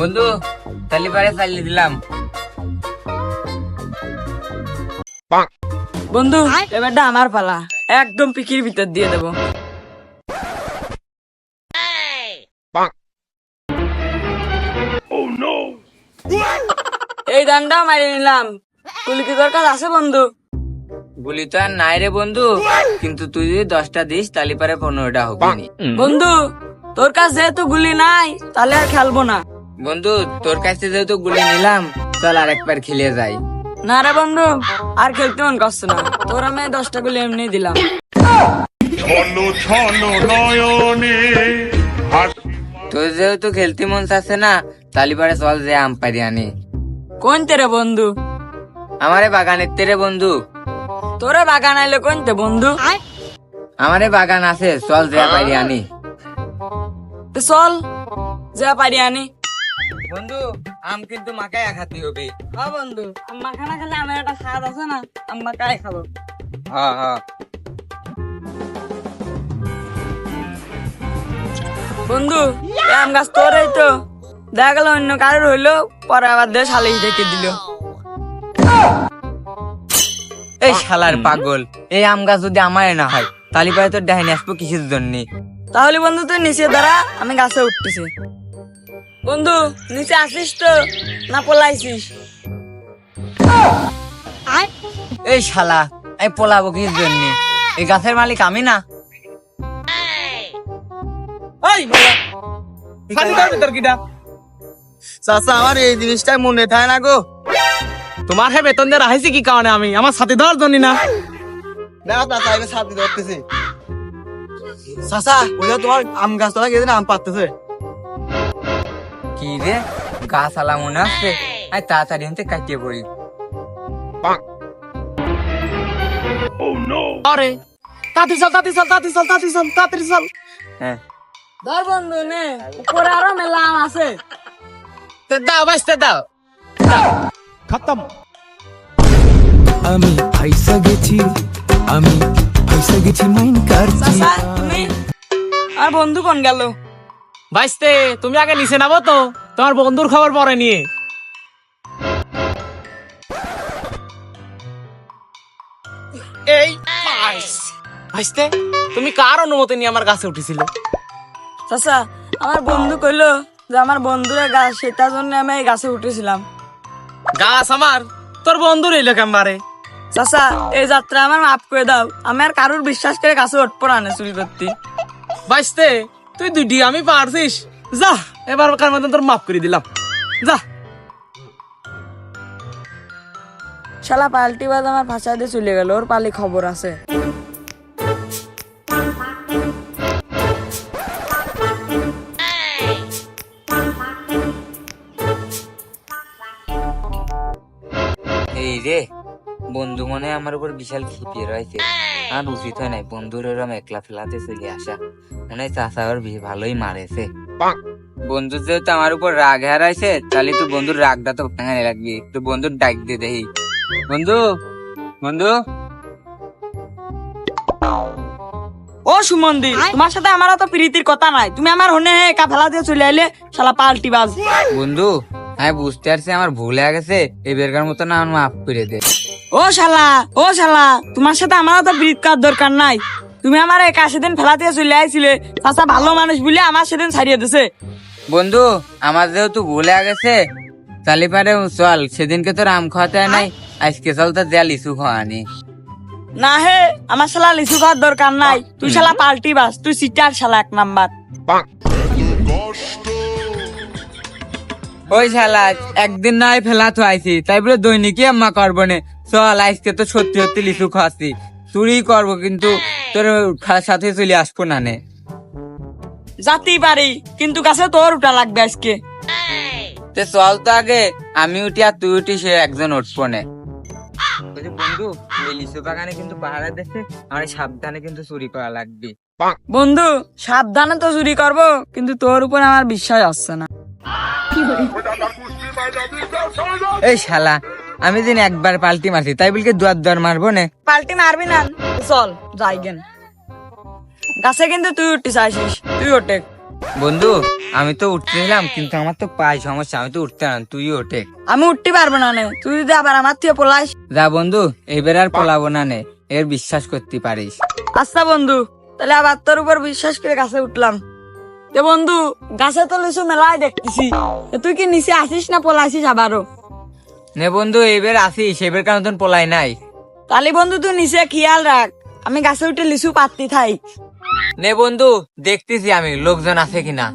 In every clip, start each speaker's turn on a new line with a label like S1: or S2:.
S1: বন্ধু তালি পারে চালিয়ে দিলাম।
S2: বন্ধু এবারটা আমার পালা। একদম পিকির ভিতর দিয়ে দেবো। এই দানটা মারি নিলাম। গুলি কি দরকার আছে বন্ধু?
S1: গুলি তো আর নাই রে বন্ধু কিন্তু তুই যদি দশটা দিস তালি পারে পনেরোটা হবে
S2: বন্ধু তোর কাছে যেহেতু গুলি নাই তাহলে আর খেলব না।
S1: বন্ধু তোর কাছে যেহেতু গুলি নিলাম চল আর একবার খেলে যাই।
S2: না রে বন্ধু আর খেলতে মন করছে না। তোর আমি দশটা গুলি এমনি দিলাম।
S1: তোর যেহেতু খেলতে মন চাচ্ছে না তালি পারে চল যে আম পারি আনি।
S2: কোন তেরে বন্ধু?
S1: আমারে বাগানের তেরে বন্ধু।
S2: তোরে বাগান আইলে কোন তে বন্ধু?
S1: আমারে বাগান আছে চল যে পারি আনি।
S2: তো চল যা পারি আনি।
S1: বন্ধু আম কিন্তু মাকায় খাতে হবে।
S2: হ্যাঁ বন্ধু আম্মা খানা খেলে আমার একটা স্বাদ আছে না কাই খাব।
S1: হ্যাঁ হ্যাঁ
S2: বন্ধু এই আম গাছ তোরই তো। দেখা গেল অন্য কারোর হইল পরে আবার দেশ হালিশ দেখে দিল।
S1: এই শালার পাগল এই আম গাছ যদি আমার না হয় তালি পারে তোর ডাইনি আসব কিসের জন্য?
S2: তাহলে বন্ধু তুই নিচে দাঁড়া আমি গাছে উঠতেছি। বন্ধু নিচে আসিস তো? না পলাইছিস?
S1: এই শালা এই পোলাবো কিসের জন্য? এই গাছের মালিক আমি না?
S3: চাচা আমার এই জিনিসটাই মনে থাকে না গো।
S4: তোমার হে বেতন দিয়ে রাখাইছি কি কারণে আমি? আমার সাথে ধর জনি না।
S3: না চাচা আমি সাথে ধরতেছি। চাচা ওই যে তোমার আম গাছ তোলা গেছে আম পাততেছে।
S1: কি রে? গাছ আলা মনে আসছে আই তাড়াতাড়ি হতে কাটিয়ে পড়ি।
S4: আরে তাতি চল তাতি চল তাতি চল তাতি চল তাড়াতাড়ি চল।
S1: হ্যাঁ।
S2: ধর বন্ধু নে উপরে আরও মেলা আম আছে।
S1: তো দাও বাঁচতে দাও।
S5: আমি ফাইসা গেছি আমি ফাইসা গেছি মাইন কারছি
S2: আর বন্ধু কোন গেল?
S4: বাইসতে তুমি আগে নিচে নামো তো। তোমার বন্ধুর খবর পরে নিয়ে। এই। তুমি কার অনুমতি নিয়ে আমার কাছে উঠেছিলে?
S2: চাচা আমার বন্ধু কইলো যে আমার বন্ধুরা গাছ সেটার জন্য আমি এই গাছে উঠেছিলাম।
S4: গাছ আমার? তোর বন্ধুর এলো কেমবারে?
S2: চাচা এই যাত্রা আমার মাফ করে দাও। আমি আর কারোর বিশ্বাস করে গাছে উঠবো না চুরি করতে।
S4: বাইসতে তুই দুটি আমি পারছিস। যা এবার কার মতন তোর মাফ করে দিলাম। যা।
S2: শালা পাল্টি বাদ আমার ভাষা দিয়ে চলে গেল ওর পালি খবর আছে।
S1: এই রে বন্ধু মনে হয় আমার উপর বিশাল খিপিয়ে রয়েছে। আর উচিত হয় নাই বন্ধুর এরম একলা ফেলাতে চলে আসা। মনে হয় চাষা ওর ভালোই মারেছে। বন্ধু যেহেতু আমার উপর রাগ হারাইছে তাহলে তুই বন্ধুর রাগটা তো ভাঙানি লাগবি। তো বন্ধুর ডাক দিয়ে দেখি। বন্ধু বন্ধু।
S2: ও সুমন্দি তোমার সাথে আমার তো প্রীতির কথা নাই। তুমি আমার হনে একা ফেলা দিয়ে চলে আইলে শালা পাল্টি বাজ।
S1: বন্ধু আমি বুঝতে পারছি আমার ভুল হয়ে গেছে এবারকার মতো না আমার মাফ করে দে।
S2: ও শালা ও শালা তোমার সাথে আমার তো করার দরকার নাই। তুমি আমার একা সেদিন ফেলা দিয়ে চলে আইছিলে চাচা ভালো মানুষ বলে আমার সেদিন ছাড়িয়ে দিছে।
S1: বন্ধু আমার যেহেতু ভুল গেছে তাহলে পারে চল সেদিনকে তোর আম খাওয়াতে নাই আজকে চল তো দেয়া লিচু খাওয়ানি।
S2: না হে আমার শালা লিচু খাওয়ার দরকার নাই। তুই শালা পাল্টি বাস তুই সিটার শালা এক নাম্বার।
S1: ওই শালা একদিন নাই ফেলা তো আইছি তাই বলে দৈনিকই আম্মা করব নে। চল আজকে তো সত্যি সত্যি লিচু খাওয়াচ্ছি চুরি করব কিন্তু তোর সাথে চলে আসব না নে।
S2: যাতেই পারি কিন্তু কাছে তোর উঠা লাগবে আজকে।
S1: তে চল তো আগে আমি উঠি আর তুই উঠি সে একজন উঠবো নে। বন্ধু এই লিচু বাগানে কিন্তু পাহাড়ে দেখে আমার সাবধানে কিন্তু চুরি করা লাগবে।
S2: বন্ধু সাবধানে তো চুরি করব কিন্তু তোর উপর আমার বিশ্বাস আসছে না।
S1: এই শালা আমি দিন একবার পাল্টি মারছি তাই বলকে দুয়ার দুয়ার মারবো নে।
S2: পাল্টি মারবি না। চল যাই গেন। গাছে কিন্তু তুই উঠতে চাইছিস তুই ওঠে।
S1: বন্ধু আমি তো উঠতেছিলাম কিন্তু আমার তো পাই সমস্যা আমি তো উঠতে না তুই ওঠে।
S2: আমি উঠতে পারব না নে তুই যদি আবার আমার থেকে পলাইস
S1: যা বন্ধু এবার আর পলাবো না নে এর বিশ্বাস করতে পারিস।
S2: আচ্ছা বন্ধু তাহলে আবার তোর উপর বিশ্বাস করে গাছে উঠলাম। এ বন্ধু গাছে তো লিচু মেলায় দেখতেছি তুই কি নিচে আসিস না পলাইছিস আবারও?
S1: নে বন্ধু এবার আসিস এবার কারণ তোর পলাই নাই।
S2: তাহলে বন্ধু তুই নিচে খেয়াল রাখ আমি গাছে উঠে লিচু পাত্তি থাই।
S1: নে বন্ধু দেখতেছি আমি লোকজন আছে কিনা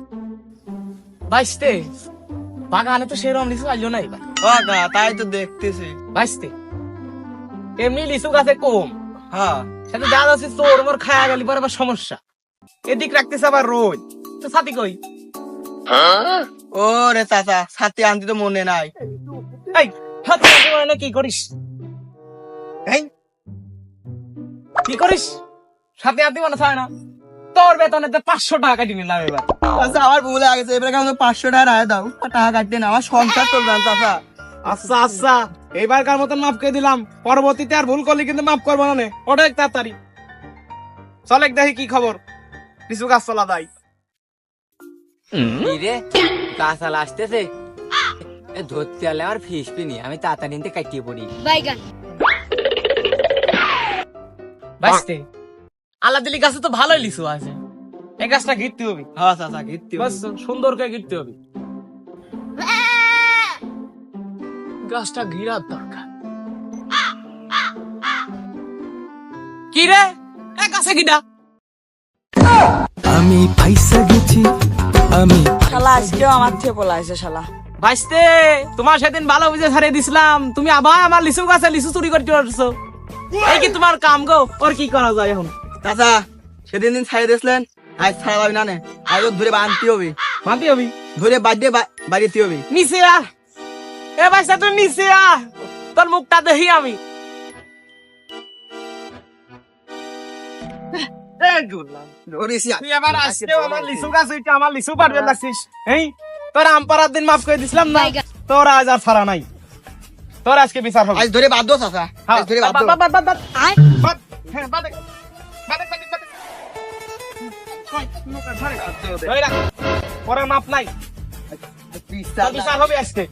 S4: বাইসতে বাগানে তো সেরকম লিচু আইলো না এবার
S3: তাই তো দেখতেছি।
S4: বাইসতে এমনি লিচু গাছে কম।
S3: হ্যাঁ
S4: সাথে যা যাচ্ছে তোর মোর খায়া গেলি পরে আবার সমস্যা। এদিক রাখতেছে আবার রোজ তো সাথী কই?
S3: ও রে চাচা ছাতি আনতে তো মনে নাই।
S4: এই কি করিস?
S3: এই।
S4: কি করিস? সাথে আনতে মনে হয় না। তোর বেতনে তো পাঁচশো টাকা কাটি নিলাম এবার।
S3: চাচা আমার ভুল হয়ে গেছে। এবারে কেমন পাঁচশো টাকা রায় দাও। টাকা কাটতে না আমার সংসার চলবে না চাচা।
S4: আচ্ছা আচ্ছা। এইবারকার মতন মাফ করে দিলাম। পরবর্তীতে আর ভুল করলে কিন্তু মাফ করব না অনেক তাড়াতাড়ি। চলেক দেখি কি খবর। লিচু গাছ চলা দাই।
S1: কি রে? গাছাল আসতেছে? ধরতে হলে আমার ফিস পিনি আমি তাড়াতাড়ি নিতে কাটিয়ে পড়ি।
S4: বাঁচতে। দিলি গাছে তো ভালোই লিচু আছে। এই গাছটা ঘিরতে হবে।
S3: হ্যাঁ চাচা
S4: বাস সুন্দর করে ঘিরতে হবে। গাছটা ঘিরার দরকার। কি রে? এ গাছে
S5: আমি ফাইসা গেছি আমি
S2: শালা আজকেও আমার থেকে পলাইছে শালা।
S4: ভাইস্তে তোমার সেদিন ভালো বুঝে ছাড়িয়ে দিছিলাম। তুমি আবার আমার লিচু গাছে লিচু চুরি করতে পারছ। এই কি তোমার কাম গো? ওর কি করা যায় এখন?
S3: চাচা সেদিন দিন ছাড়িয়ে দিয়েছিলেন আজ ছাড়া যাবে না নে। আজ ধরে বাঁধতে হবে।
S4: মানতে হবি?
S3: ধরে বাড়িতে বাড়িতে হবে।
S4: নিচে আ। এ ভাইস্তে তুই নিচে আ। তোর মুখটা দেখি আমি। তুই আবার আসছেও আমার লিচু গাছ ওইটা আমার লিচু পারবে লাগছিস। এই তোর আম পাড়ার দিন মাফ করে দিছিলাম না। তোর আজ আর ছাড়া নাই। তোর আজকে বিচার হবে।
S3: আজ ধরে চাচা
S4: হ্যাঁ,
S3: আজ ধরে
S4: বাদ,
S3: বাধ্য
S4: বাদ, বাদ, বাদ, বাদ। বাদ, হ্যাঁ, বাদে। বাদে, বাদে, বাদে। কই, নৌকা ধরে। ধরে রাখ। পরে মাপ নাই। বিচার হবে আজকে।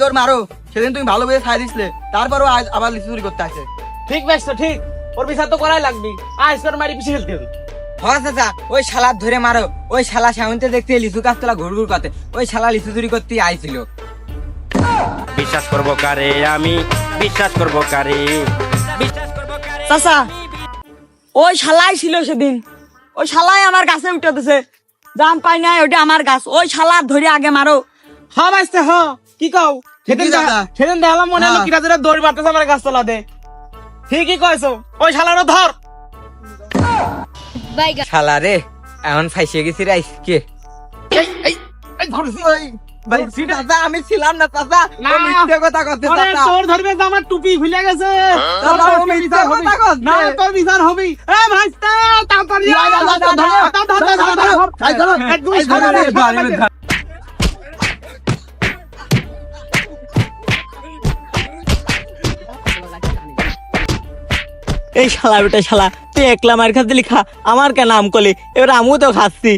S3: ধর মারো। সেদিন তুমি ভালো করে ছাড়িয়ে দিছিলে। তারপরও আজ আবার লিচু চুরি করতে আসে।
S4: ঠিক বেশ তো ঠিক। ওর বিচার তো করাই লাগবে। আজ তোর মারি পিছিয়ে খেলতে হবে।
S1: হ্যাঁ চাচা ওই শালা ধরে মারো। ওই শালা সামনে দেখতে লিচু গাছ তোলা ঘুর ঘুর করতে। ওই শালা লিচু চুরি করতে আইছিল।
S6: বিশ্বাস করব কারে আমি? বিশ্বাস করব কারে? বিশ্বাস করব কারে?
S2: চাচা ওই শালাই ছিল সেদিন। ওই শালাই আমার গাছে উঠে দিছে। জান পাই নাই ওটা আমার গাছ। ওই শালার ধরে আগে মারো।
S4: হ্যাঁ বাইসতে হ্যাঁ কি কও? সেদিন দেখা- সেদিন দেখলাম মনে হলো
S3: হ্যাঁ।
S4: কিরা ধরে দড়ি মারতেছে আমার গাছ তলা দে। ঠিকই কয়েছো ওই শালারও ধর।
S1: শালা রে এখন ফাইসে গেছি রে আজকে
S4: এই ধরছি
S3: ভাই চাচা আমি ছিলাম না চাচা
S4: না।
S3: ও মিথ্যে কথা করতে
S4: আরে
S3: চাচা
S4: তোর ধরবে যে আমার টুপি ভুলে গেছে
S3: ও মিথ্যা। কথা কর
S4: না তোর বিচার হবে এ ভাইস্তা তাড়াতাড়ি
S3: এই
S4: শালা
S7: বেটা শালা তুই একলা মার খাতে লিখা আমার কেন নাম কলে? এবার আমিও তো খাচ্ছি।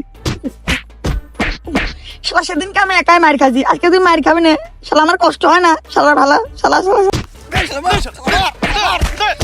S2: শালা সেদিনকে আমি একাই মার খাচ্ছি আজকে তুই মার খাবি না। শালা আমার কষ্ট হয় না। শালা ভালো শালা শালা শালা।